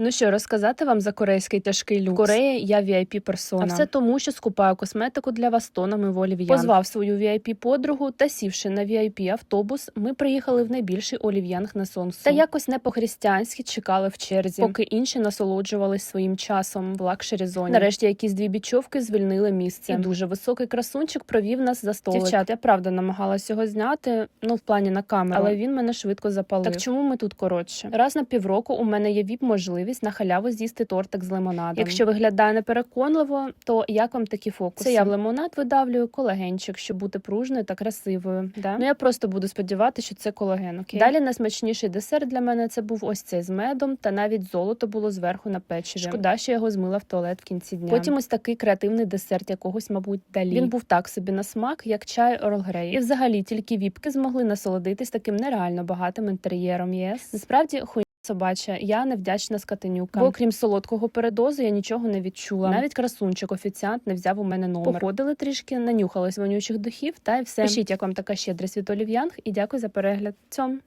Ну що, розказати вам за корейський тяжкий люкс? В Кореї я vip персона. А все тому, що скупаю косметику для вас тонами в олів'ян. Позвав свою vip подругу та сівши на vip автобус, ми приїхали в найбільший олів'янг на Сонсу. Та якось не по-християнськи чекали в черзі, поки інші насолоджувались своїм часом в лакшері зоні. Нарешті якісь дві бічовки звільнили місце. І дуже високий красунчик провів нас за столик. Дівчат, я правда намагалась його зняти, ну в плані на камеру, але він мене швидко запалив. Так чому ми тут коротше? Раз на півроку у мене є віп можливість на халяву з'їсти тортик з лимонадом. Якщо виглядає непереконливо, то як вам такі фокуси? Це я в лимонад видавлюю колагенчик, щоб бути пружною та красивою. Да? Ну я просто буду сподіватися, що це колаген. Окей? Далі найсмачніший десерт для мене це був ось цей з медом, та навіть золото було зверху на печиві. Шкода, що я його змила в туалет в кінці дня. Потім ось такий креативний десерт якогось, мабуть, далі. Він був так собі на смак, як чай Earl Grey. І взагалі тільки віпки змогли насолодитись таким нереально багатим інтер'єром. Єс насправді хуй. Собача, я невдячна скотинюка. Бо крім солодкого передозу, я нічого не відчула. Навіть красунчик офіціант не взяв у мене номер. Походили трішки, нанюхались вонючих духів, та й все. Пишіть, як вам така щедрість від олів'янг, і дякую за перегляд. Цьом.